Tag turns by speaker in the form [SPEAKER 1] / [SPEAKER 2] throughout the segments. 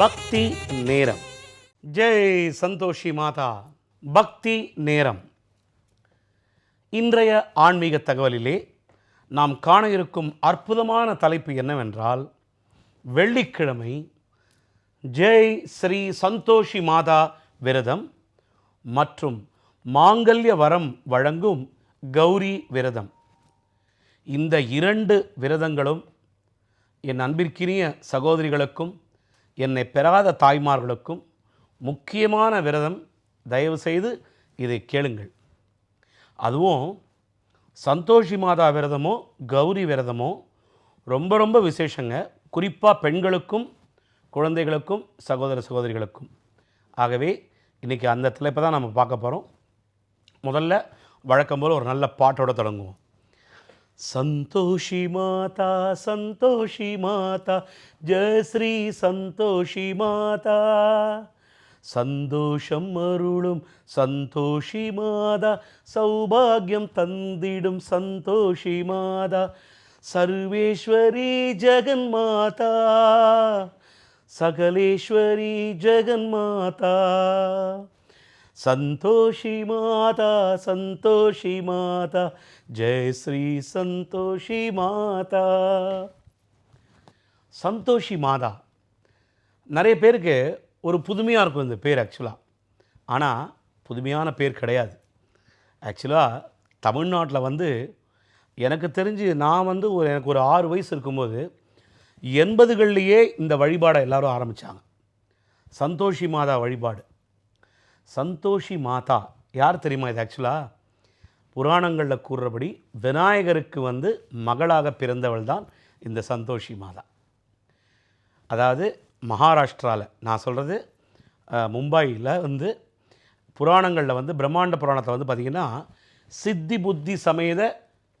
[SPEAKER 1] பக்தி நேரம். ஜெய் சந்தோஷி மாதா பக்தி நேரம். இன்றைய ஆன்மீக தகவலிலே நாம் காண இருக்கும் அற்புதமான தலைப்பு என்னவென்றால் வெள்ளிக்கிழமை ஜெய் ஸ்ரீ சந்தோஷி மாதா விரதம் மற்றும் மாங்கல்ய வரம் வழங்கும் கௌரி விரதம். இந்த இரண்டு விரதங்களும் என் அன்பிற்கினிய சகோதரிகளுக்கும் என்னை பெறாத தாய்மார்களுக்கும் முக்கியமான விரதம் தயவுசெய்து இதை கேளுங்கள். அதுவும் சந்தோஷி மாதா விரதமோ கௌரி விரதமோ ரொம்ப ரொம்ப விசேஷங்க. குறிப்பாக பெண்களுக்கும் குழந்தைகளுக்கும் சகோதர சகோதரிகளுக்கும். ஆகவே இன்றைக்கி அந்த தலைப்பை தான் நம்ம பார்க்க போகிறோம் முதல்ல வழக்கம் போல் ஒரு நல்ல பாட்டோடு தொடங்குவோம். சந்தோஷி மாதா சந்தோஷி மாதா ஜெய ஸ்ரீ சந்தோஷி மாதா. சந்தோஷம் அருளும் சந்தோஷி மாதா சௌபாகியம் தந்திடும் சந்தோஷி மாதா. சர்வேஸ்வரி ஜெகன் மாதா சகலேஸ்வரி ஜெகன் மாதா. சந்தோஷி மாதா சந்தோஷி மாதா ஜெய் ஸ்ரீ சந்தோஷி மாதா. சந்தோஷி மாதா. நிறைய பேருக்கு ஒரு புதுமையாக இருக்கும் இந்த பேர் ஆக்சுவலாக ஆனால் புதுமையான பேர் கிடையாது. ஆக்சுவலாக தமிழ்நாட்டில் வந்து எனக்கு தெரிஞ்சு நான் வந்து ஒரு எனக்கு ஒரு ஆறு வயசு இருக்கும்போது எண்பதுகள்லேயே இந்த வழிபாடை எல்லாரும் ஆரம்பித்தாங்க சந்தோஷி மாதா வழிபாடு. சந்தோஷி மாதா. யார் தெரியுமா இது ஆக்சுவலாக புராணங்களில் கூறுறபடி விநாயகருக்கு வந்து மகளாக பிறந்தவள் தான் இந்த சந்தோஷி மாதா. அதாவது மகாராஷ்டிராவில் நான் சொல்கிறது மும்பையில் வந்து புராணங்களில் வந்து பிரம்மாண்ட புராணத்தை வந்து பார்த்திங்கன்னா சித்தி புத்தி சமேத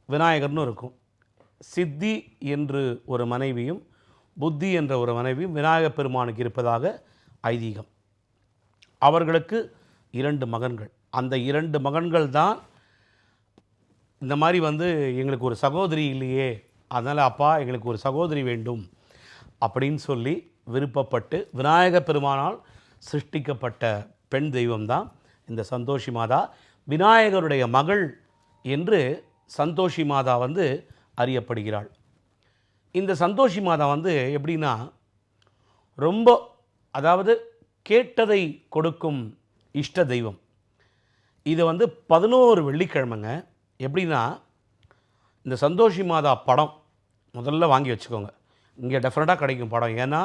[SPEAKER 1] விநாயகர்னு இருக்கும். சித்தி என்று ஒரு மனைவியும் புத்தி என்ற ஒரு மனைவியும் விநாயகப் பெருமானுக்கு இருப்பதாக ஐதீகம். அவர்களுக்கு இரண்டு மகன்கள். அந்த இரண்டு மகன்கள் தான் இந்த மாதிரி வந்து எங்களுக்கு ஒரு சகோதரி இல்லையே அதனால் அப்பா எங்களுக்கு ஒரு சகோதரி வேண்டும் அப்படின்னு சொல்லி விருப்பப்பட்டு விநாயக பெருமானால் சிருஷ்டிக்கப்பட்ட பெண் தெய்வம்தான் இந்த சந்தோஷி மாதா. விநாயகருடைய மகள் என்று சந்தோஷி மாதா வந்து அறியப்படுகிறாள். இந்த சந்தோஷி மாதா வந்து எப்படின்னா ரொம்ப அதாவது கேட்டதை கொடுக்கும் இஷ்ட தெய்வம். இது வந்து பதினோரு வெள்ளிக்கிழமைங்க. எப்படின்னா இந்த சந்தோஷி மாதா படம் முதல்ல வாங்கி வச்சுக்கோங்க. இங்கே டெஃபினட்டாக கிடைக்கும் படம். ஏன்னா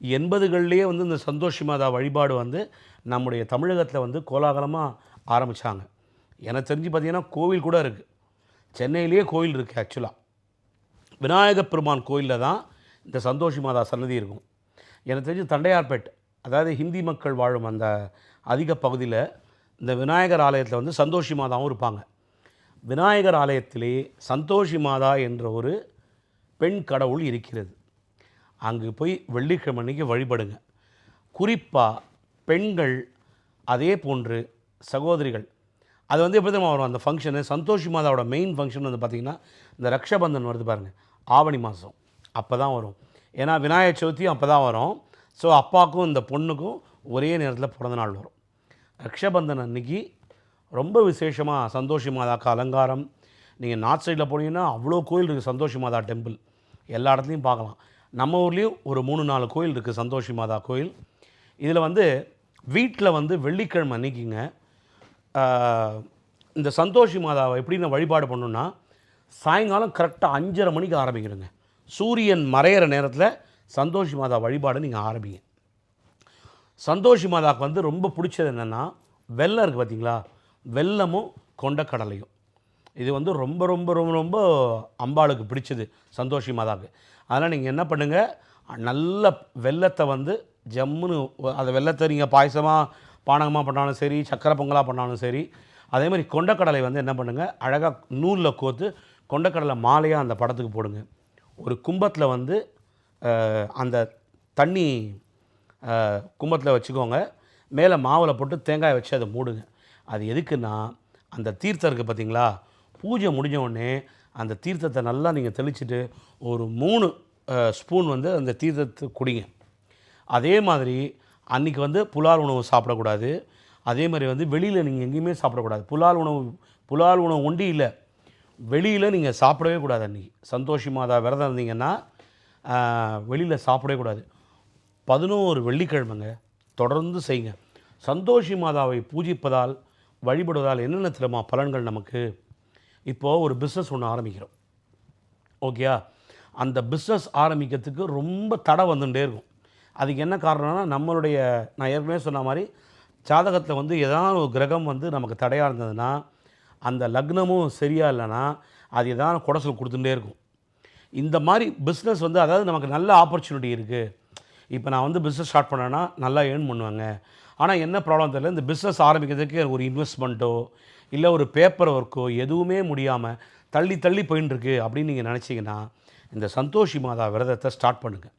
[SPEAKER 1] எண்பதுகள்லேயே வந்து இந்த சந்தோஷி மாதா வழிபாடு வந்து நம்முடைய தமிழகத்தில் வந்து கோலாகலமாக ஆரம்பித்தாங்க எனக்கு தெரிஞ்சு பார்த்தீங்கன்னா கோவில் கூட இருக்குது சென்னையிலேயே கோவில் இருக்குது ஆக்சுவலாக விநாயகப் பெருமான் கோயிலில் தான் இந்த சந்தோஷி மாதா சன்னதி இருக்கும். எனக்கு தெரிஞ்சு தண்டையார்பேட் அதாவது ஹிந்தி மக்கள் வாழும் அந்த அதிக பகுதியில் இந்த விநாயகர் ஆலயத்தில் வந்து சந்தோஷி மாதாவும் இருப்பாங்க. விநாயகர் ஆலயத்திலே சந்தோஷி மாதா என்ற ஒரு பெண் கடவுள் இருக்கிறது. அங்கு போய் வெள்ளிக்கிழமை அன்னைக்கு வழிபடுங்க. குறிப்பாக பெண்கள் அதே போன்று சகோதரிகள். அது வந்து எப்படி தான் வரும்? அந்த ஃபங்க்ஷனு சந்தோஷி மாதாவோட மெயின் ஃபங்க்ஷன் வந்து பார்த்திங்கன்னா இந்த ரக்ஷபந்தன் வருது பாருங்கள் ஆவணி மாதம் அப்போ தான் வரும். ஏன்னா விநாயகர் சதுர்த்தியும் அப்போ தான் வரும். ஸோ அப்பாவுக்கும் இந்த பொண்ணுக்கும் ஒரே நேரத்தில் பிறந்த நாள் வரும். ரக்ஷபந்தன் அன்னைக்கு ரொம்ப விசேஷமாக சந்தோஷி மாதாக்கு அலங்காரம். நீங்கள் நார்த் சைடில் போனீங்கன்னா அவ்வளோ கோயில் இருக்குது சந்தோஷி மாதா டெம்பிள். எல்லா இடத்துலையும் பார்க்கலாம். நம்ம ஊர்லேயும் ஒரு மூணு நாலு கோயில் இருக்குது சந்தோஷி மாதா கோயில். இதில் வந்து வீட்டில் வந்து வெள்ளிக்கிழமை அன்னைக்குங்க இந்த சந்தோஷி மாதாவை எப்படி நான் வழிபாடு பண்ணணுன்னா சாயங்காலம் கரெக்டாக அஞ்சரை மணிக்கு ஆரம்பிக்கிறேங்க. சூரியன் மறையிற நேரத்தில் சந்தோஷி மாதா வழிபாடு நீங்கள் ஆரம்பிங்க. சந்தோஷி மாதாவுக்கு வந்து ரொம்ப பிடிச்சது என்னென்னா வெல்லம் இருக்குது பார்த்தீங்களா வெல்லமும் கொண்டக்கடலையும் இது வந்து ரொம்ப ரொம்ப ரொம்ப ரொம்ப அம்பாளுக்கு பிடிச்சது சந்தோஷி மாதாவுக்கு அதனால் நீங்கள் என்ன பண்ணுங்கள் நல்ல வெல்லத்தை வந்து ஜம்முன்னு அதை அந்த நீங்கள் பாயசமாக பானகமாக பண்ணாலும் சரி சக்கரை பொங்கலாக பண்ணாலும் சரி அதே மாதிரி கொண்டக்கடலை வந்து என்ன பண்ணுங்கள் அழகாக நூலில் கோத்து கொண்டக்கடலை மாலையாக அந்த படத்துக்கு போடுங்க. ஒரு கும்பத்தில் வந்து அந்த தண்ணி கும்பத்தில் வச்சுக்கோங்க. மேலே மாவில் போட்டு தேங்காய் வச்சு அதை மூடுங்க. அது எதுக்குன்னா அந்த தீர்த்தம் இருக்குது பார்த்தீங்களா பூஜை முடிஞ்ச உடனே அந்த தீர்த்தத்தை நல்லா நீங்கள் தெளிச்சுட்டு ஒரு மூணு ஸ்பூன் வந்து அந்த தீர்த்தத்தை குடிங்க. அதே மாதிரி அன்றைக்கி வந்து புலால் உணவு சாப்பிடக்கூடாது. அதே மாதிரி வந்து வெளியில் நீங்கள் எங்கேயுமே சாப்பிடக்கூடாது. புலால் உணவு புலால் உணவு ஒண்டி இல்லை. வெளியில் நீங்கள் சாப்பிடவே கூடாது அன்றைக்கி சந்தோஷி மாதா விரதம் இருந்தீங்கன்னா வெளியில் சாப்பிடவே கூடாது. பதினோரு வெள்ளிக்கிழமைங்க. தொடர்ந்து செய்யுங்க. சந்தோஷி மாதாவை பூஜிப்பதால் வழிபடுவதால் என்னென்ன தெரியுமா பலன்கள் நமக்கு? இப்போது ஒரு பிஸ்னஸ் ஒன்று ஆரம்பிக்கிறோம். ஓகேயா அந்த பிஸ்னஸ் ஆரம்பிக்கிறதுக்கு ரொம்ப தடை வந்துட்டே இருக்கும். அதுக்கு என்ன காரணம்னா நம்மளுடைய நான் ஏற்கனவே சொன்ன மாதிரி ஜாதகத்தில் வந்து ஏதாவது ஒரு கிரகம் வந்து நமக்கு தடையாக இருந்ததுன்னா அந்த லக்னமும் சரியாக இல்லைன்னா அது எதாவது குடசல் கொடுத்துட்டே இருக்கும். இந்த மாதிரி பிஸ்னஸ் வந்து அதாவது நமக்கு நல்ல ஆப்பர்ச்சுனிட்டி இருக்குது இப்போ நான் வந்து பிஸ்னஸ் ஸ்டார்ட் பண்ணேன்னா நல்லா ஏர்ன் பண்ணுவேங்க. ஆனால் என்ன ப்ராப்ளம் தெரியல? இந்த பிஸ்னஸ் ஆரம்பிக்கிறதுக்கு ஒரு இன்வெஸ்ட்மெண்ட்டோ இல்லை ஒரு பேப்பர் ஒர்க்கோ எதுவுமே முடியாமல் தள்ளி தள்ளி போயின்னு இருக்கு அப்படின்னு நீங்கள் நினச்சிங்கன்னா இந்த சந்தோஷி மாதா விரதத்தை ஸ்டார்ட் பண்ணுங்கள்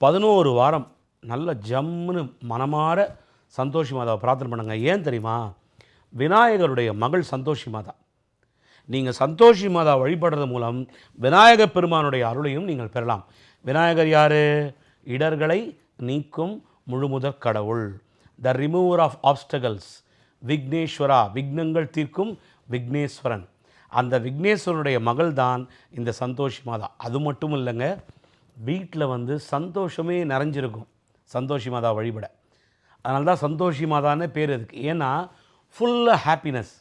[SPEAKER 1] பதினோரு வாரம் நல்ல ஜம்முன்னு மனமாற சந்தோஷி மாதாவை பிரார்த்தனை பண்ணுங்க. ஏன் தெரியுமா? விநாயகருடைய மகள் சந்தோஷி மாதா. நீங்கள் சந்தோஷி மாதா வழிபடுறது மூலம் விநாயகப் பெருமானுடைய அருளையும் நீங்கள் பெறலாம். விநாயகர் யார்? இடர்களை நீக்கும் முழுமுதற் கடவுள். The remover of obstacles Vigneshwara விக்னங்கள் தீர்க்கும் விக்னேஸ்வரன். அந்த விக்னேஸ்வரனுடைய மகள் தான் இந்த சந்தோஷி மாதா. அது மட்டும் இல்லைங்க வீட்டில் வந்து சந்தோஷமே நிறைஞ்சிருக்கும். சந்தோஷி மாதா வழிபட. அதனால தான் சந்தோஷி மாதான்னு பேர் இருக்குது ஏன்னா ஃபுல்லாக ஹாப்பினஸ்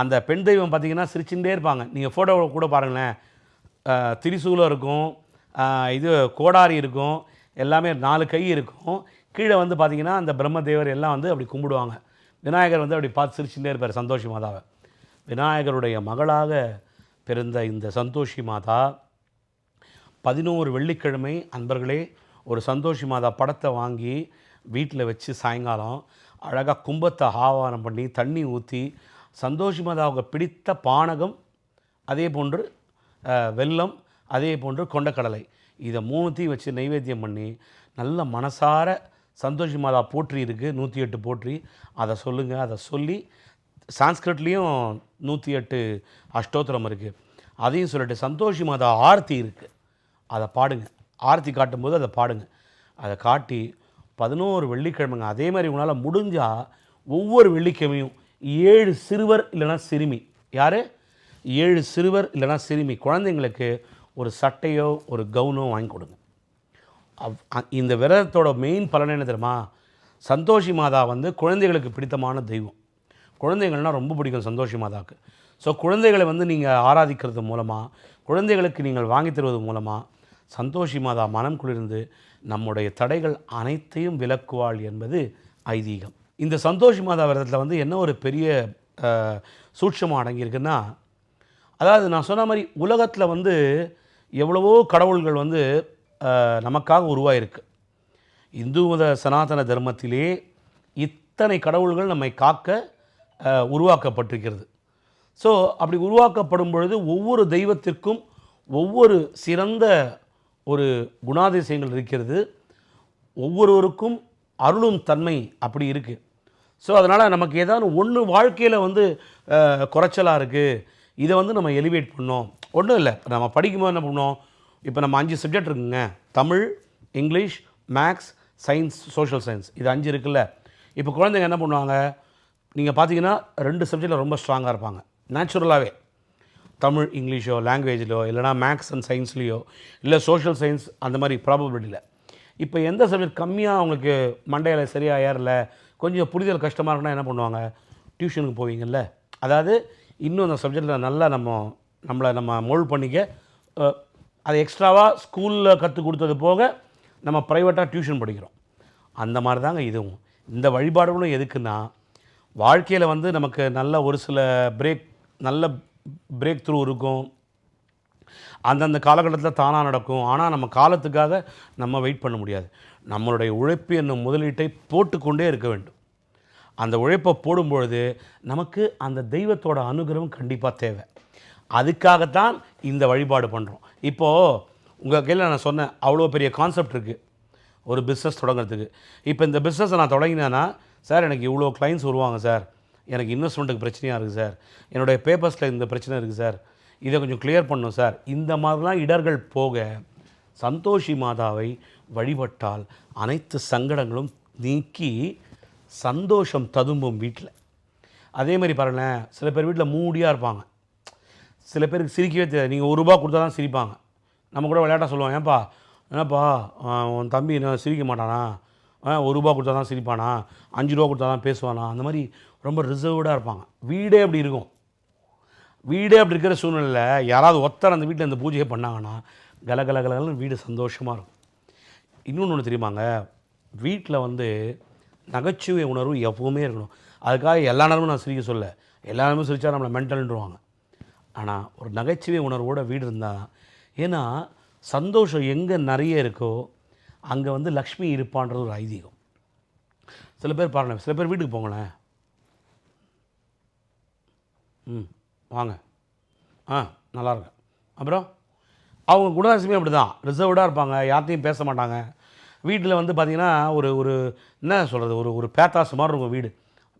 [SPEAKER 1] அந்த பெண் தெய்வம் பார்த்தீங்கன்னா சிரிச்சுட்டே இருப்பாங்க. நீங்கள் ஃபோட்டோ கூட பாருங்களேன். திரிசூலம் இருக்கும். இது கோடாரி இருக்கும். எல்லாமே நாலு கை இருக்கும். கீழே வந்து பார்த்திங்கன்னா அந்த பிரம்மதேவர் எல்லாம் வந்து அப்படி கும்பிடுவாங்க. விநாயகர் வந்து அப்படி பார்த்து சிரிச்சுட்டே இருப்பார் சந்தோஷி மாதாவை. விநாயகருடைய மகளாக பிறந்த இந்த சந்தோஷி மாதா பதினோரு வெள்ளிக்கிழமை அன்பர்களே ஒரு சந்தோஷி மாதா படத்தை வாங்கி வீட்டில் வச்சு சாயங்காலம் அழகாக கும்பத்தை ஆவாரம் பண்ணி தண்ணி ஊற்றி சந்தோஷி மாதாவுக்கு பிடித்த பானகம் அதே போன்று வெள்ளம் வெல்லம் அதே போன்று கொண்டக்கடலை. இதை மூணுத்தையும் வச்சு நைவேத்தியம் பண்ணி நல்ல மனசார சந்தோஷி மாதா போற்றி இருக்குது நூற்றி எட்டு போற்றி. அதை சொல்லுங்கள் அதை சொல்லி சான்ஸ்கிரிட்லேயும் நூற்றி எட்டு அஷ்டோத்திரம் இருக்குது அதையும் சொல்லிட்டு சந்தோஷி மாதா ஆர்த்தி இருக்குது அதை பாடுங்க. ஆர்த்தி காட்டும்போது அதை பாடுங்க. அதை காட்டி பதினோரு வெள்ளிக்கிழமைங்க அதே மாதிரி உங்களால் முடிஞ்சால் ஒவ்வொரு வெள்ளிக்கிழமையும் ஏழு சிறுவர் இல்லைன்னா சிறுமி. யார்? ஏழு சிறுவர் இல்லைன்னா சிறுமி. குழந்தைங்களுக்கு ஒரு சட்டையோ ஒரு கவுனோ வாங்கி கொடுங்க. அவ்- இந்த விரதத்தோட மெயின் பலன் என்ன தெரியுமா? சந்தோஷி மாதா வந்து குழந்தைகளுக்கு பிடித்தமான தெய்வம். குழந்தைகள்னால் ரொம்ப பிடிக்கும் சந்தோஷி மாதாவுக்கு ஸோ குழந்தைகளை வந்து நீங்கள் ஆராதிக்கிறது மூலமாக குழந்தைகளுக்கு நீங்கள் வாங்கி தருவது மூலமாக சந்தோஷி மாதா மனம் குளிர்ந்து நம்முடைய தடைகள் அனைத்தையும் விலக்குவாள் என்பது ஐதீகம். இந்த சந்தோஷி மாதா விரதத்தில் வந்து என்ன ஒரு பெரிய சூட்சமாக அடங்கியிருக்குன்னா அதாவது நான் சொன்ன மாதிரி உலகத்தில் வந்து எவ்வளவோ கடவுள்கள் வந்து நமக்காக உருவாயிருக்கு. இந்து மத சனாதன தர்மத்திலே இத்தனை கடவுள்கள் நம்மை காக்க உருவாக்கப்பட்டிருக்கிறது. ஸோ அப்படி உருவாக்கப்படும் பொழுது ஒவ்வொரு தெய்வத்திற்கும் ஒவ்வொரு சிறந்த ஒரு குணாதிசயங்கள் இருக்கிறது. ஒவ்வொருவருக்கும் அருளும் தன்மை அப்படி இருக்குது ஸோ அதனால் நமக்கு ஏதாவது ஒன்று வாழ்க்கையில் வந்து குறைச்சலாக இருக்குது இதை வந்து நம்ம எலிவேட் பண்ணோம். ஒன்றும் இல்லை. நம்ம படிக்கும்போது என்ன பண்ணுவோம்? இப்போ நம்ம அஞ்சு சப்ஜெக்ட் இருக்குங்க. Tamil English maths science social science இது அஞ்சு இருக்குல்ல. இப்போ குழந்தைங்க என்ன பண்ணுவாங்க? நீங்கள் பார்த்தீங்கன்னா ரெண்டு சப்ஜெக்டில் ரொம்ப ஸ்ட்ராங்காக இருப்பாங்க. நேச்சுரலாகவே தமிழ் இங்கிலீஷோ லாங்குவேஜ்லையோ இல்லைனா மேக்ஸ் அண்ட் சயின்ஸ்லேயோ இல்லை சோஷியல் சயின்ஸ் அந்த மாதிரி ப்ராபபிலிட்டியில் இப்போ எந்த சப்ஜெக்ட் கம்மியாக அவங்களுக்கு மண்டையில் சரியாக ஏறல கொஞ்சம் புரிதல் கஷ்டமாக இருக்குன்னா என்ன பண்ணுவாங்க? டியூஷனுக்கு போவீங்கல்ல. அதாவது இன்னும் அந்த சப்ஜெக்டில் நல்லா நம்ம நம்மளை நம்ம மோல்ட் பண்ணிக்க அது எக்ஸ்ட்ராவாக ஸ்கூலில் கற்றுக் கொடுத்தது போக நம்ம ப்ரைவேட்டாக டியூஷன் படிக்கிறோம். அந்த மாதிரி தாங்க இதுவும். இந்த வழிபாடுகளும் எதுக்குன்னா வாழ்க்கையில் வந்து நமக்கு நல்ல ஒரு சில பிரேக் நல்ல பிரேக் த்ரூ இருக்கும். அந்தந்த காலகட்டத்தில் தானாக நடக்கும். ஆனால் நம்ம காலத்துக்காக நம்ம வெயிட் பண்ண முடியாது. நம்மளுடைய உழைப்பு என்னும் முதலீட்டை போட்டுக்கொண்டே இருக்க வேண்டும். அந்த உழைப்பை போடும்பொழுது நமக்கு அந்த தெய்வத்தோட அனுகிரகம் கண்டிப்பாக தேவை. அதுக்காகத்தான் இந்த வழிபாடு பண்ணுறோம் இப்போது உங்கள் கையில் நான் சொன்னேன் அவ்வளோ பெரிய கான்செப்ட் இருக்குது ஒரு பிஸ்னஸ் தொடங்குறதுக்கு. இப்போ இந்த பிஸ்னஸை நான் தொடங்கினேன்னா சார் எனக்கு இவ்வளோ கிளைண்ட்ஸ் வருவாங்க சார். எனக்கு இன்வெஸ்ட்மெண்ட்டுக்கு பிரச்சனையாக இருக்குது சார். என்னுடைய பேப்பர்ஸில் இந்த பிரச்சனை இருக்குது சார். இதை கொஞ்சம் கிளியர் பண்ணும் சார். இந்த மாதிரிலாம் இடர்கள் போக சந்தோஷி மாதாவை வழிபட்டால் அனைத்து சங்கடங்களும் நீக்கி சந்தோஷம் ததும்பும் வீட்டில். அதே மாதிரி பாருங்களேன் சில பேர் வீட்டில் மூடியாக இருப்பாங்க. சில பேருக்கு சிரிக்கவே தெரியாது. நீங்கள் ஒரு ரூபா கொடுத்தா தான் சிரிப்பாங்க. நம்ம கூட விளையாட்டாக சொல்லுவோம் ஏன்ப்பா என்னப்பா உன் தம்பி என்ன சிரிக்க மாட்டானா? ஆ, ஒரு ரூபா கொடுத்தா தான் சிரிப்பானா? அஞ்சு ரூபா கொடுத்தா தான் பேசுவானா? அந்த மாதிரி ரொம்ப ரிசர்வ்டாக இருப்பாங்க. வீடே அப்படி இருக்கும். வீடே அப்படி இருக்கிற சூழ்நிலையில் யாராவது ஒருத்தர் அந்த வீட்டில் இந்த பூஜையை பண்ணாங்கன்னா கல கல கலகலன்னு வீடு சந்தோஷமாக இருக்கும். இன்னொன்று ஒன்று தெரியுமாங்க வீட்டில் வந்து நகைச்சுவை உணர்வு எப்பவுமே இருக்கணும். அதுக்காக எல்லா நேரமும் நான் சிரிக்க சொல்ல. எல்லா நேரமும் சிரித்தா நம்மளை மென்டல்ன்றவாங்க ஆனால் ஒரு நகைச்சுவை உணர்வோட வீடு இருந்தால் ஏன்னா சந்தோஷம் எங்கே நிறைய இருக்கோ அங்கே வந்து லக்ஷ்மி இருப்பான்றது ஒரு ஐதீகம். சில பேர் பாருங்கள் சில பேர் வீட்டுக்கு போங்களேன். ம் வாங்க. ஆ நல்லாயிருக்கும் அப்புறம் அவங்க குணாசிமே அப்படி தான் ரிசர்வ்டாக இருப்பாங்க யார்ட்டையும் பேச மாட்டாங்க. வீட்டில் வந்து பார்த்திங்கன்னா ஒரு ஒரு என்ன சொல்கிறது ஒரு ஒரு பேத்தாசு மாதிரி இருக்கும் வீடு.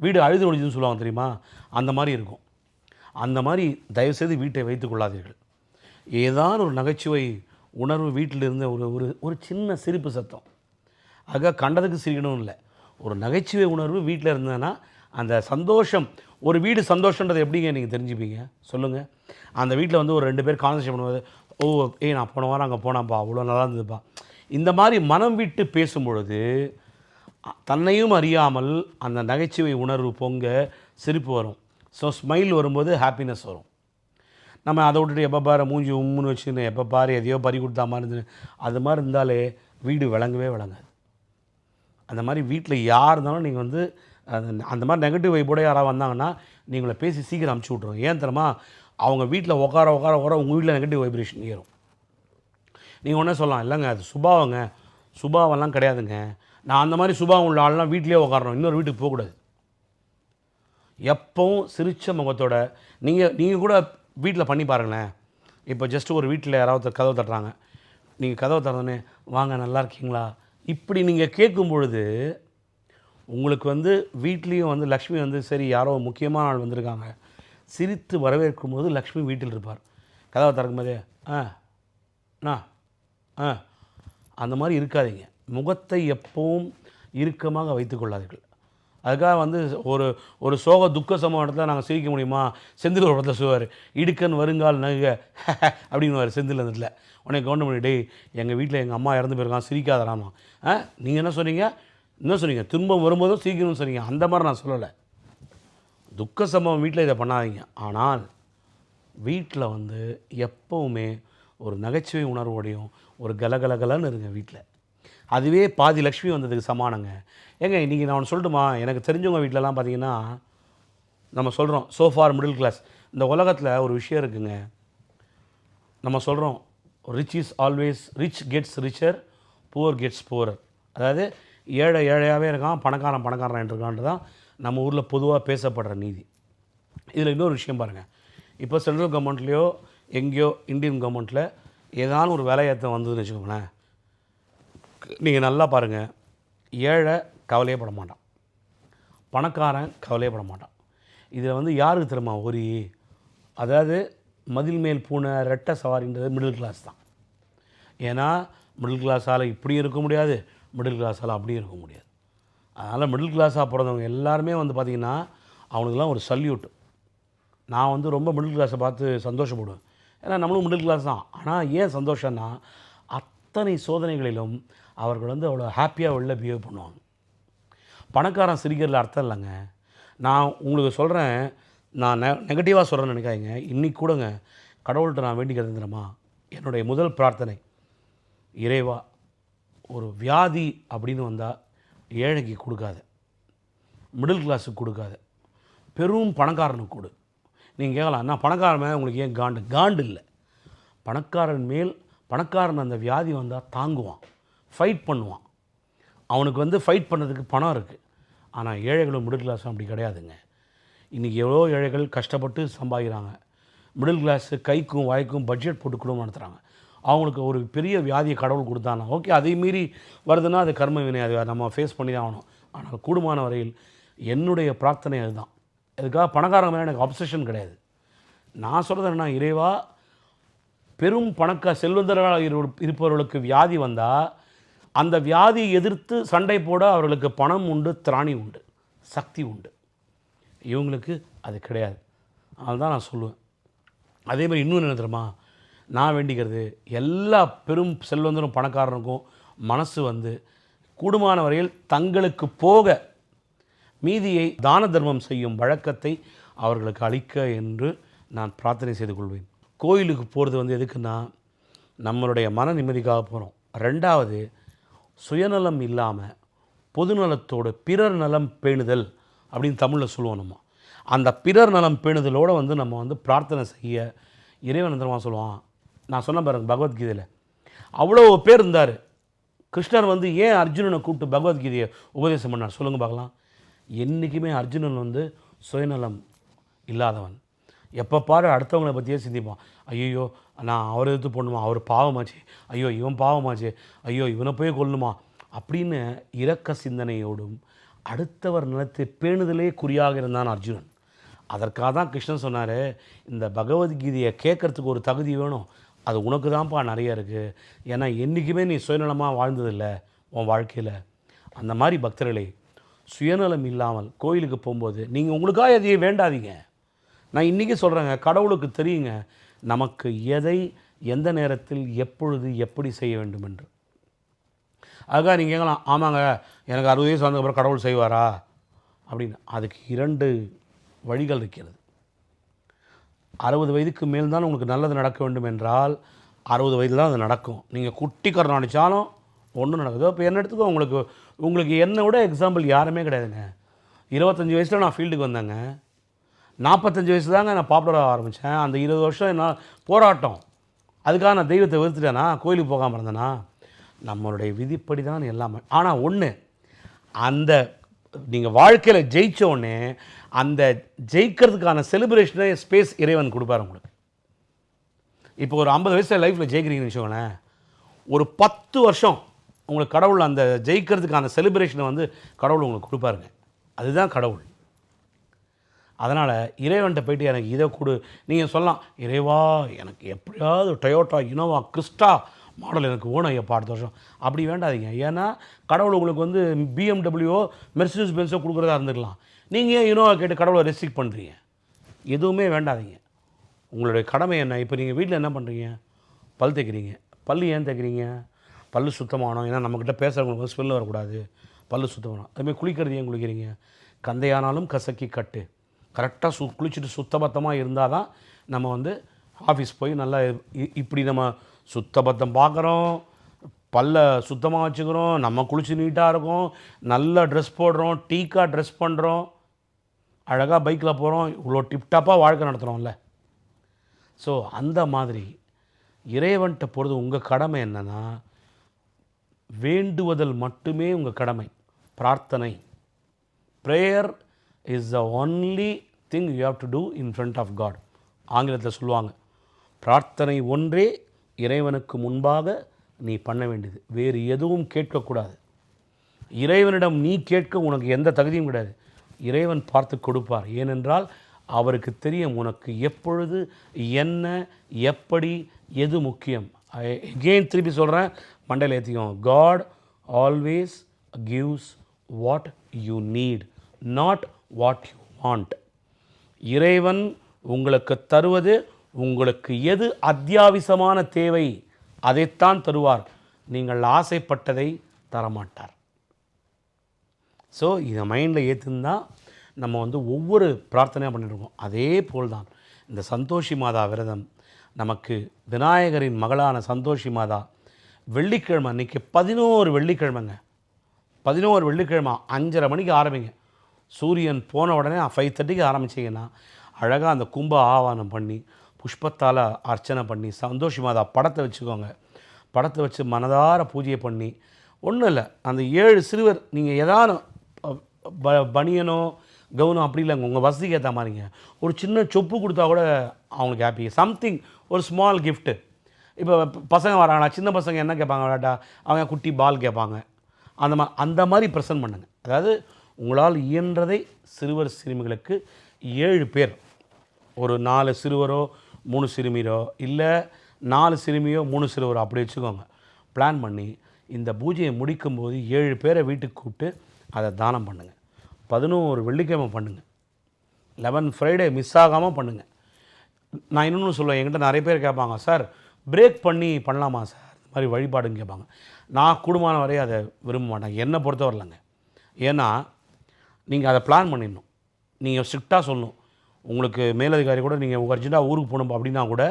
[SPEAKER 1] வீடு அழுது ஒழிஞ்சுன்னு சொல்லுவாங்க தெரியுமா? அந்த மாதிரி இருக்கும். அந்த மாதிரி தயவுசெய்து வீட்டை வைத்துக் கொள்ளாதீர்கள். ஏதாவது ஒரு நகைச்சுவை உணர்வு வீட்டில் இருந்த ஒரு ஒரு ஒரு சின்ன சிரிப்பு சத்தம். ஆக கண்டதுக்கு சிரிக்கணும் இல்லை. ஒரு நகைச்சுவை உணர்வு வீட்டில் இருந்ததுன்னா அந்த சந்தோஷம் ஒரு வீடு சந்தோஷன்றது எப்படிங்க நீங்கள் தெரிஞ்சுப்பீங்க? சொல்லுங்கள் அந்த வீட்டில் வந்து ஒரு ரெண்டு பேர் கான்வர்சேஷன் பண்ணுவது ஓ ஏய் நான் போன வாரம் அங்கே போனாப்பா அவ்வளோ நல்லா இருந்ததுப்பா. இந்த மாதிரி மனம் விட்டு பேசும் பொழுது தன்னையும் அறியாமல் அந்த நகைச்சுவை உணர்வு பொங்க சிரிப்பு வரும். ஸோ ஸ்மைல் வரும்போது ஹாப்பினஸ் வரும். நம்ம அதை விட்டுட்டு எப்போ பாரு மூஞ்சி உம்முன்னு வச்சுன்னு எப்போ பாரு எதையோ பறி கொடுத்தா மாதிரி இருந்து அது மாதிரி இருந்தாலே வீடு விளங்கவே விளங்காது. அந்த மாதிரி வீட்டில் யார் இருந்தாலும் நீங்கள் வந்து அந்த அந்த மாதிரி நெகட்டிவ் வைப்போட யாராவது வந்தாங்கன்னா நீங்களை பேசி சீக்கிரம் அமுச்சு விட்ருவோம் ஏன் தெரியுமா? அவங்க வீட்டில் உட்கார உட்கார உட்கார உங்கள் வீட்டில் நெகட்டிவ் வைப்ரேஷன் ஏறும். நீங்கள் ஒன்றே சொல்லலாம் இல்லைங்க அது சுபாவங்க. சுபாவெல்லாம் கிடையாதுங்க. நான் அந்த மாதிரி சுபாவம் உள்ள ஆள்லாம் வீட்டிலே உட்காரணும் இன்னொரு வீட்டுக்கு போகக்கூடாது. எப்பவும் சிரித்த முகத்தோட. நீங்கள் நீங்கள் கூட வீட்டில் பண்ணி பாருங்களேன். இப்போ ஜஸ்ட் ஒரு வீட்டில் யாராவது கதவை தட்டுறாங்க. நீங்கள் கதவை திறந்தோடனே வாங்க நல்லா இருக்கீங்களா? இப்படி நீங்கள் கேட்கும் பொழுது உங்களுக்கு வந்து வீட்லேயும் வந்து லக்ஷ்மி வந்து சரி யாரோ முக்கியமான ஆள் வந்திருக்காங்க. சிரித்து வரவேற்கும் போது லக்ஷ்மி வீட்டில் இருப்பார். கதவை திறக்கும் போதே ஆ அண்ணா ஆ. அந்த மாதிரி இருக்காதீங்க. முகத்தை எப்பவும் இறுக்கமாக வைத்துக்கொள்ளாதீர்கள் அதுக்காக வந்து ஒரு ஒரு சோக துக்க சம்பவத்தில் நாங்கள் சிரிக்க முடியுமா? செந்தில் ஒரு படத்தில் சொல்லுவார் இடுக்கன் வருங்கால் நகுக. அப்படின்னு செந்தில் அந்த இடத்துல உடனே கவர்மெண்ட் டேய் எங்கள் வீட்டில் எங்கள் அம்மா இறந்து போயிருக்கான் சிரிக்காதராமா ஆ நீங்கள் என்ன சொன்னீங்க? என்ன சொன்னீங்க? துன்பம் வரும்போதும் சிரிக்கணும்னு சொன்னீங்க. அந்த மாதிரி நான் சொல்லலை. துக்க சம்பவம் வீட்டில் இதை பண்ணாதீங்க. ஆனால் வீட்டில் வந்து எப்போவுமே ஒரு நகைச்சுவை உணர்வோடையும் ஒரு கலகலகலன்னு இருங்க வீட்டில் அதுவே பாதி லக்ஷ்மி வந்ததுக்கு சமானங்க. ஏங்க இன்றைக்கி நான் ஒன்று சொல்லட்டுமா? எனக்கு தெரிஞ்சவங்க வீட்டிலலாம் பார்த்தீங்கன்னா நம்ம சொல்கிறோம் சோஃபார் மிடில் கிளாஸ் இந்த உலகத்தில் ஒரு விஷயம் இருக்குங்க. நம்ம சொல்கிறோம் rich is always rich gets richer poor gets poorer அதாவது ஏழை ஏழையாகவே இருக்கான் பணக்காரன் பணக்காரன் இருக்கான்ட்டு தான் நம்ம ஊரில் பொதுவாக பேசப்படுற நீதி. இதில் இன்னொரு விஷயம் பாருங்கள் இப்போ சென்ட்ரல் கவர்மெண்ட்லேயோ எங்கேயோ இந்தியன் கவர்மெண்ட்டில் ஏதாவது ஒரு வேலையேற்றம் வந்ததுன்னு வச்சுக்கோங்களேன். நீங்கள் நல்லா பாருங்கள் ஏழை கவலையே பட மாட்டான். பணக்காரன் கவலையே பட மாட்டான். இதில் வந்து யாருக்கு தெரியுமா? ஒரு. அதாவது மதில் மேல் பூனை ரெட்டை சவாரின்றது மிடில் கிளாஸ் தான். ஏன்னா மிடில் கிளாஸால் இப்படியும் இருக்க முடியாது மிடில் கிளாஸால் அப்படியும் இருக்க முடியாது. அதனால் மிடில் கிளாஸாக பிறந்தவங்க எல்லாருமே வந்து பார்த்திங்கன்னா அவனுக்கெல்லாம் ஒரு சல்யூட் நான் வந்து ரொம்ப மிடில் கிளாஸை பார்த்து சந்தோஷப்படுவேன். ஏன்னா நம்மளும் மிடில் கிளாஸ் தான். ஆனால் ஏன் சந்தோஷம்னா அத்தனை சோதனைகளிலும் அவர்கள் வந்து அவ்வளோ ஹாப்பியாக உள்ள பிஹேவ் பண்ணுவாங்க. பணக்காரன் சிரிக்கிறதுல அர்த்தம் இல்லைங்க. நான் உங்களுக்கு சொல்கிறேன் நான் நெ நெகட்டிவாக சொல்கிறேன்னு நினைக்காதீங்க. இன்றைக்கி கூடங்க கடவுள்கிட்ட நான் வேண்டிக்கிறது தெரியுமா என்னுடைய முதல் பிரார்த்தனை இறைவா ஒரு வியாதி அப்படின்னு வந்தால் ஏழைக்கு கொடுக்காத. மிடில் கிளாஸுக்கு கொடுக்காத. பெரும் பணக்காரனுக்கு கொடு. நீங்கள் கேட்கலாம் நான் பணக்காரன் மேலே உங்களுக்கு ஏன் காண்டு? காண்டு இல்லை. பணக்காரன் மேல் பணக்காரன் அந்த வியாதி வந்தால் தாங்குவான். ஃபைட் பண்ணுவான். அவனுக்கு வந்து ஃபைட் பண்ணுறதுக்கு பணம் இருக்குது ஆனால் ஏழைகளும் மிடில் கிளாஸும் அப்படி கிடையாதுங்க. இன்றைக்கி எவ்வளோ ஏழைகள் கஷ்டப்பட்டு சம்பாதிக்கிறாங்க. மிடில் கிளாஸு கைக்கும் வாய்க்கும் பட்ஜெட் போட்டு குடும்பம் நடத்துகிறாங்க அவங்களுக்கு ஒரு பெரிய வியாதியை கடவுள் கொடுத்தானா? ஓகே அதை மீறி வருதுன்னா அது கர்ம வினை. அது நம்ம ஃபேஸ் பண்ணி தான் ஆகணும். ஆனால் கூடுமான வரையில் என்னுடைய பிரார்த்தனை அதுதான். அதுக்காக பணக்காரங்க மேலே எனக்கு அப்சஷன் கிடையாது. நான் சொல்கிறது என்ன இறைவா பெரும் பணக்க செல்வந்தர்களாக இரு- இருப்பவர்களுக்கு வியாதி வந்தால் அந்த வியாதியை எதிர்த்து சண்டை போட அவர்களுக்கு பணம் உண்டு திராணி உண்டு சக்தி உண்டு. இவங்களுக்கு அது கிடையாது. அதுதான் நான் சொல்லுவேன். அதே மாதிரி இன்னொன்று என்ன தெரியுமா? நான் வேண்டிக்கிறது எல்லா பெரும் செல்வந்தரும் பணக்காரனுக்கும் மனசு வந்து கூடுமான வரையில் தங்களுக்கு போக மீதியை தான தர்மம் செய்யும் வழக்கத்தை அவர்களுக்கு அளிக்க என்று நான் பிரார்த்தனை செய்து கொள்வேன். கோயிலுக்கு போகிறது வந்து எதுக்குன்னா நம்மளுடைய மன நிம்மதிக்காக போகிறோம் ரெண்டாவது சுயநலம் இல்லாமல் பொதுநலத்தோடு பிறர் நலம் பேணுதல் அப்படின்னு தமிழில் சொல்லுவோம் நம்ம. அந்த பிறர் நலம் பேணுதலோடு வந்து நம்ம வந்து பிரார்த்தனை செய்ய இறைவன் தரமா சொல்லுவான். நான் சொன்ன பாருங்க பகவத்கீதையில். அவ்வளோ பேர் இருந்தார். கிருஷ்ணர் வந்து ஏன் அர்ஜுனனை கூப்பிட்டு பகவத்கீதையை உபதேசம் பண்ணார்? சொல்லுங்கள் பார்க்கலாம். என்றைக்குமே அர்ஜுனன் வந்து சுயநலம் இல்லாதவன். எப்போ பாரு அடுத்தவங்களை பற்றியே சிந்திப்பான். ஐயோ நான் அவரை எடுத்து போடணுமா? அவர் பாவமாச்சு. ஐயோ இவன் பாவமாச்சு. ஐயோ இவனை போய் கொல்லணுமா? அப்படின்னு இரக்க சிந்தனையோடும் அடுத்தவர் நிலத்தை பேணுதலே குறியாக இருந்தான் அர்ஜுனன். அதற்காக தான் கிருஷ்ணன் சொன்னார் இந்த பகவத்கீதையை கேட்கறதுக்கு ஒரு தகுதி வேணும். அது உனக்கு தான்ப்பா நிறைய இருக்குது ஏன்னா என்றைக்குமே நீ சுயநலமாக வாழ்ந்ததில்ல உன் வாழ்க்கையில். அந்த மாதிரி பக்தர்களே சுயநலம் இல்லாமல் கோயிலுக்கு போகும்போது நீங்கள் உங்களுக்காக எதையே வேண்டாதீங்க. நான் இன்றைக்கி சொல்கிறேங்க கடவுளுக்கு தெரியுங்க நமக்கு எதை எந்த நேரத்தில் எப்பொழுது எப்படி செய்ய வேண்டும் என்று அதுக்காக நீங்கள் கேட்கலாம் ஆமாங்க எனக்கு அறுபது வயசு வந்ததுக்கப்புறம் கடவுள் செய்வாரா? அப்படின்னு. அதுக்கு இரண்டு வழிகள் இருக்கிறது. அறுபது வயதுக்கு மேல் தான் உங்களுக்கு நல்லது நடக்க வேண்டும் என்றால் அறுபது வயதில் தான் அது நடக்கும். நீங்கள் குட்டி கரணம் அடித்தாலும் ஒன்றும் நடக்குது. இப்போ என்ன எடுத்துக்கோ உங்களுக்கு உங்களுக்கு என்னை விட எக்ஸாம்பிள் யாருமே கிடையாதுங்க. இருபத்தஞ்சி வயசில் நான் ஃபீல்டுக்கு வந்தேங்க. நாற்பத்தஞ்சு வயசு தாங்க நான் பாப்புலராக ஆரம்பித்தேன் அந்த இருபது வருஷம் என்ன போராட்டம். அதுக்காக நான் தெய்வத்தை வெறுத்துட்டேனா? கோயிலுக்கு போகாமல் இருந்தேனா? நம்மளுடைய விதிப்படி தான் எல்லாமே. ஆனால் ஒன்று அந்த நீங்கள் வாழ்க்கையில் ஜெயிச்ச உடனே அந்த ஜெயிக்கிறதுக்கான செலிப்ரேஷனை ஸ்பேஸ் இறைவன் கொடுப்பாரு உங்களுக்கு. இப்போ ஒரு ஐம்பது வயசில் லைஃப்பில் ஜெயிக்கிறீங்கன்னு வச்சுக்கோங்களேன். ஒரு பத்து வருஷம் உங்களுக்கு கடவுள் அந்த ஜெயிக்கிறதுக்கான செலிப்ரேஷனை வந்து கடவுள் உங்களுக்கு கொடுப்பாருங்க. அதுதான் கடவுள். அதனால் இறைவன்கிட்ட போயிட்டு எனக்கு இதை கொடு. நீங்கள் சொல்லலாம் இறைவா எனக்கு எப்படியாவது டொயோட்டா இனோவா கிறிஸ்டா மாடல் எனக்கு வேணும் ஐயா அடுத்த வருஷம். அப்படி வேண்டாதீங்க. ஏன்னா கடவுள் உங்களுக்கு வந்து பிஎம்டபிள்யூ மெர்சிடிஸ் பென்ஸோ கொடுக்குறதா இருந்துக்கலாம். நீங்கள் ஏன் இனோவா கேட்டு கடவுளை ரெஸ்ட்ரிக்ட் பண்ணுறீங்க எதுவுமே வேண்டாதீங்க. உங்களுடைய கடமை என்ன? இப்போ நீங்கள் வீட்டில் என்ன பண்ணுறீங்க பல் தைக்கிறீங்க பல் ஏன் தைக்கிறீங்க பல் சுத்தமானோம். ஏன்னா நம்மக்கிட்ட பேசுகிறவங்களுக்கு வந்து ஸ்மெல் வரக்கூடாது. பல் சுத்தமானோம். அதுமாதிரி குளிக்கிறது ஏன் குளிக்கிறீங்க? கந்தையானாலும் கசக்கி கட்டு. கரெக்டாக சு குளிச்சுட்டு சுத்தபத்தமாக இருந்தால் தான் நம்ம வந்து ஆஃபீஸ் போய் நல்லா இ- இப்படி நம்ம சுத்தபத்தம் பார்க்குறோம் பல்ல சுத்தமாக வச்சுக்கிறோம் நம்ம குளிச்சு நீட்டாக இருக்கோம் நல்ல ட்ரெஸ் போடுறோம் டீக்காக ட்ரெஸ் பண்ணுறோம் அழகாக பைக்கில் போகிறோம் இவ்வளோ டிப்டாப்பாக வாழ்க்கை நடத்துகிறோம்ல ஸோ அந்த மாதிரி இறைவன்கிட்ட போகிறது உங்கள் கடமை என்னென்னா வேண்டுவதல் மட்டுமே உங்கள் கடமை பிரார்த்தனை prayer is the only thing you have to do in front of God ஆங்கிலத்தில் சொல்லுவாங்க பிரார்த்தனை ஒன்றே இறைவனுக்கு முன்பாக நீ பண்ண வேண்டியது. வேறு எதுவும் கேட்கக்கூடாது. இறைவனிடம் நீ கேட்க உனக்கு எந்த தகுதியும் கிடையாது. இறைவன் பார்த்து கொடுப்பார். ஏனென்றால் அவருக்கு தெரியும் உனக்கு எப்பொழுது என்ன எப்படி எது முக்கியம். எகெயின் திருப்பி சொல்கிறேன் மண்டையில் ஏற்றிக்கும் God always gives what you need not what you want இறைவன் உங்களுக்கு தருவது உங்களுக்கு எது அத்தியாவசியமான தேவை அதைத்தான் தருவார். நீங்கள் ஆசைப்பட்டதை தரமாட்டார். ஸோ இதை மைண்டில் ஏற்றுந்தா நம்ம வந்து ஒவ்வொரு பிரார்த்தனையாக பண்ணிட்டு அதே போல் தான் இந்த சந்தோஷி மாதா விரதம். நமக்கு விநாயகரின் மகளான சந்தோஷி மாதா வெள்ளிக்கிழமை அன்றைக்கி பதினோரு வெள்ளிக்கிழமைங்க. பதினோரு வெள்ளிக்கிழமை அஞ்சரை மணிக்கு ஆரம்பிங்க. சூரியன் போன உடனே ஃபைவ் தேர்ட்டிக்கு ஆரம்பிச்சிங்கன்னா அழகாக அந்த கும்ப ஆவானம் பண்ணி புஷ்பத்தால் அர்ச்சனை பண்ணி சந்தோஷமாக படத்தை வச்சுக்கோங்க. படத்தை வச்சு மனதார பூஜையை பண்ணி ஒன்றும் இல்லை. அந்த ஏழு சிறுவர் நீங்கள் எதானும் ப பனியனோ கவுனம் அப்படி இல்லைங்க. உங்கள் வசதிக்கு ஏற்ற மாதிரிங்க. ஒரு சின்ன சொப்பு கொடுத்தா கூட அவங்களுக்கு ஹாப்பி சம்திங் ஒரு ஸ்மால் கிஃப்ட்டு இப்போ பசங்க வராங்களா? சின்ன பசங்க என்ன கேட்பாங்க விளையாட்டா அவங்க குட்டி பால் கேட்பாங்க. அந்த மா அந்த மாதிரி ப்ரெசன்ட் பண்ணுங்க. அதாவது உங்களால் இயன்றதை சிறுவர் சிறுமிகளுக்கு ஏழு பேர். ஒரு நாலு சிறுவரோ மூணு சிறுமியரோ இல்லை நாலு சிறுமியோ மூணு சிறுவரோ அப்படி வச்சுக்கோங்க. பிளான் பண்ணி இந்த பூஜையை முடிக்கும்போது ஏழு பேரை வீட்டுக்கு கூப்பிட்டு அதை தானம் பண்ணுங்கள் பதினோரு வெள்ளிக்கிழமை பண்ணுங்கள் லெவன் ஃப்ரைடே மிஸ் ஆகாமல் பண்ணுங்கள் நான் இன்னொன்று சொல்லுவேன் என்கிட்ட நிறைய பேர் கேட்பாங்க சார் பிரேக் பண்ணி பண்ணலாமா சார்? இந்த மாதிரி வழிபாடுன்னு கேட்பாங்க. நான் கூடுமான வரை அதை விரும்ப மாட்டேன். என்னை பொறுத்த வரலங்க ஏன்னா நீங்கள் அதை பிளான் பண்ணிடணும். நீங்கள் ஸ்ட்ரிக்டாக சொல்லணும். உங்களுக்கு மேலதிகாரி கூட நீங்கள் அர்ஜென்ட்டாக ஊருக்கு போகணும் அப்படின்னா கூட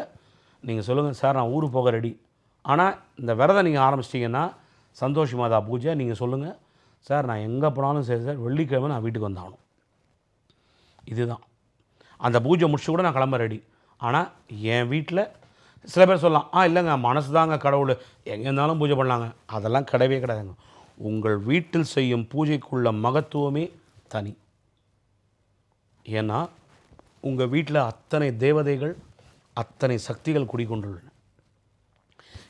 [SPEAKER 1] நீங்கள் சொல்லுங்கள் சார் நான் ஊருக்கு போக ரெடி ஆனால் இந்த விரதம் நீங்கள் ஆரம்பிச்சிட்டிங்கன்னா சந்தோஷ் மாதா பூஜை நீங்கள் சொல்லுங்கள் சார் நான் எங்கே போனாலும் சரி சார் வெள்ளிக்கிழமை நான் வீட்டுக்கு வந்தாகணும். இதுதான். அந்த பூஜை முடிச்சு கூட நான் கிளம்ப ரெடி ஆனால் என் வீட்டில் சில பேர் சொல்லலாம் ஆ இல்லைங்க மனசு தாங்க கடவுள். எங்கே இருந்தாலும் பூஜை பண்ணலாங்க. அதெல்லாம் கிடையவே கிடையாதுங்க. உங்கள் வீட்டில் செய்யும் பூஜைக்குள்ள மகத்துவமே தனி. ஏன்னா உங்கள் வீட்டில் அத்தனை தேவதைகள் அத்தனை சக்திகள் குடிக்கொண்டுள்ளன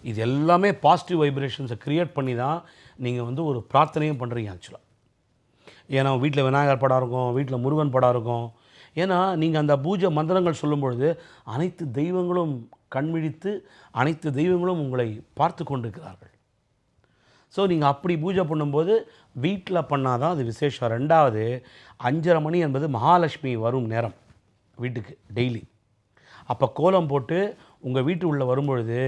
[SPEAKER 1] இது எல்லாமே பாசிட்டிவ் வைப்ரேஷன்ஸை க்ரியேட் பண்ணி தான் நீங்கள் வந்து ஒரு பிரார்த்தனையும் பண்ணுறீங்க ஆக்சுவலாக ஏன்னா வீட்டில் விநாயகர் படம் இருக்கும் வீட்டில் முருகன் படம் இருக்கும். ஏன்னா நீங்கள் அந்த பூஜை மந்திரங்கள் சொல்லும் பொழுது அனைத்து தெய்வங்களும் கண்விழித்து அனைத்து தெய்வங்களும் உங்களை பார்த்து கொண்டிருக்கிறார்கள். ஸோ நீங்கள் அப்படி பூஜை பண்ணும்போது வீட்டில் பண்ணால் தான் அது விசேஷம். ரெண்டாவது அஞ்சரை மணி என்பது மகாலட்சுமி வரும் நேரம் வீட்டுக்கு டெய்லி அப்போ கோலம் போட்டு உங்கள் வீட்டு உள்ளே வரும்பொழுது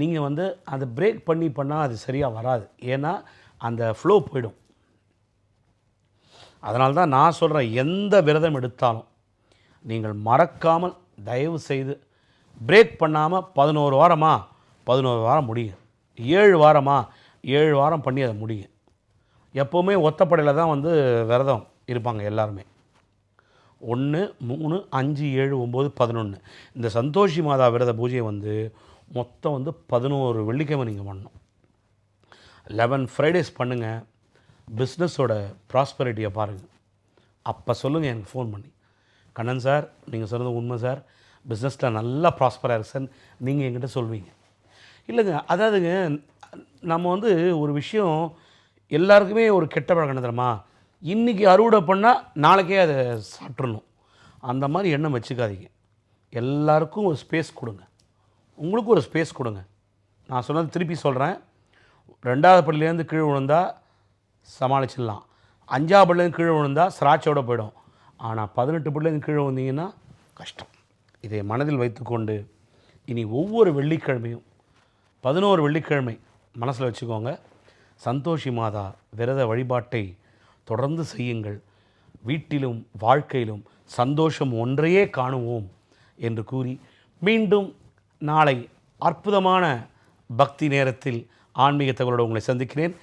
[SPEAKER 1] நீங்கள் வந்து அதை பிரேக் பண்ணி பண்ணால் அது சரியாக வராது. ஏன்னா அந்த ஃப்ளோ போயிடும். அதனால தான் நான் சொல்கிறேன் எந்த விரதம் எடுத்தாலும் நீங்கள் மறக்காமல் தயவு செய்து பிரேக் பண்ணாமல் பதினோரு வாரமா பதினோரு வாரம் முடியும் ஏழு வாரமா ஏழு வாரம் பண்ணி அதை முடியும் எப்போவுமே ஒத்தப்படையில் தான் வந்து விரதம் இருப்பாங்க எல்லாருமே. ஒன்று மூணு அஞ்சு ஏழு ஒம்பது பதினொன்று இந்த சந்தோஷி மாதா விரத பூஜையை வந்து மொத்தம் வந்து பதினோரு வெள்ளிக்கிழமை நீங்கள் பண்ணணும். லெவன் ஃப்ரைடேஸ் பண்ணுங்கள் பிஸ்னஸோட ப்ராஸ்பரிட்டியை பாருங்கள் அப்போ சொல்லுங்கள் எனக்கு ஃபோன் பண்ணி. கண்ணன் சார் நீங்கள் சொன்னது உண்மை சார். பிஸ்னஸில் நல்லா ப்ராஸ்பராக இருக்கு சார். நீங்கள் என்கிட்ட சொல்வீங்க. இல்லைங்க அதாவதுங்க நம்ம வந்து ஒரு விஷயம் எல்லாருக்குமே ஒரு கெட்ட பழக்கம் தெரியுமா? இன்றைக்கி அறுவடை பண்ணால் நாளைக்கே அதை சாப்பிட்றணும் அந்த மாதிரி எண்ணம் வச்சுக்காதீங்க. எல்லாருக்கும் ஒரு ஸ்பேஸ் கொடுங்க. உங்களுக்கும் ஒரு ஸ்பேஸ் கொடுங்க. நான் சொன்னது திருப்பி சொல்கிறேன் ரெண்டாவது பள்ளியிலேருந்து கீழே விழுந்தால் சமாளிச்சிடலாம். அஞ்சாவது பள்ளிலேருந்து கீழே விழுந்தால் ஸ்ராட்சோட போயிடும். ஆனால் பதினெட்டு பள்ளிலேருந்து கீழே வந்தீங்கன்னா கஷ்டம். இதை மனதில் வைத்துக்கொண்டு இனி ஒவ்வொரு வெள்ளிக்கிழமையும் பதினோரு வெள்ளிக்கிழமை மனசில் வச்சுக்கோங்க. சந்தோஷி மாதா விரத வழிபாட்டை தொடர்ந்து செய்யுங்கள். வீட்டிலும் வாழ்க்கையிலும் சந்தோஷம் ஒன்றையே காணுவோம் என்று கூறி மீண்டும் நாளை அற்புதமான பக்தி நேரத்தில் ஆன்மீக தகவலோடு உங்களை சந்திக்கிறேன்.